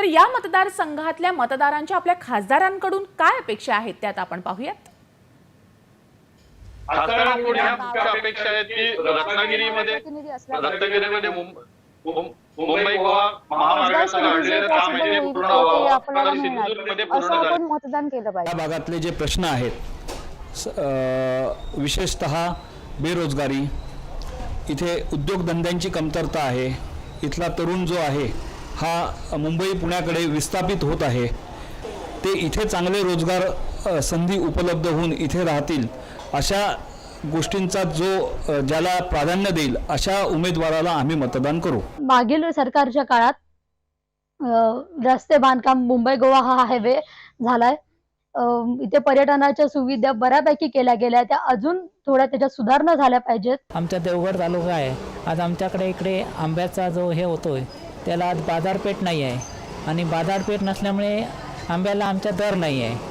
तर या मतदारसंघातल्या मतदारांच्या आपल्या खासदारांकडून काय अपेक्षा आहेत त्यात आपण पाहूयात. खासदारांकडून अपेक्षा आहेत की रत्नागिरीमध्ये रत्नागिरीमध्ये मुंबई गोवा महामार्गाचं या भागातले जे प्रश्न आहेत विशेषतः बेरोजगारी इथे उद्योगधंद्यांची कमतरता आहे इथला तरुण जो आहे हा मुंबई पुण्याकडे विस्थापित होत आहे. ते इथे चांगले रोजगार संधी उपलब्ध होऊन इथे राहतील. अशा गोष्टींचा जो ज्याला प्राधान्य देईल अशा उमेदवाराला आम्ही मतदान करू. मागील सरकारच्या काळात रस्ते बांधकाम मुंबई गोवा हा हायवे झालाय. इथे पर्यटनाच्या सुविधा बऱ्यापैकी केल्या गेल्या. त्या अजून थोड्या त्याच्यात सुधारणा झाल्या पाहिजेत. आमचा देवगड तालुका आहे. आज आमच्याकडे इकडे आंब्याचा जो हे होतोय त्याला आज बाजारपेठ नाही आहे. आणि बाजारपेठ नसल्यामुळे आंब्याला आमच्या दर नाही आहे.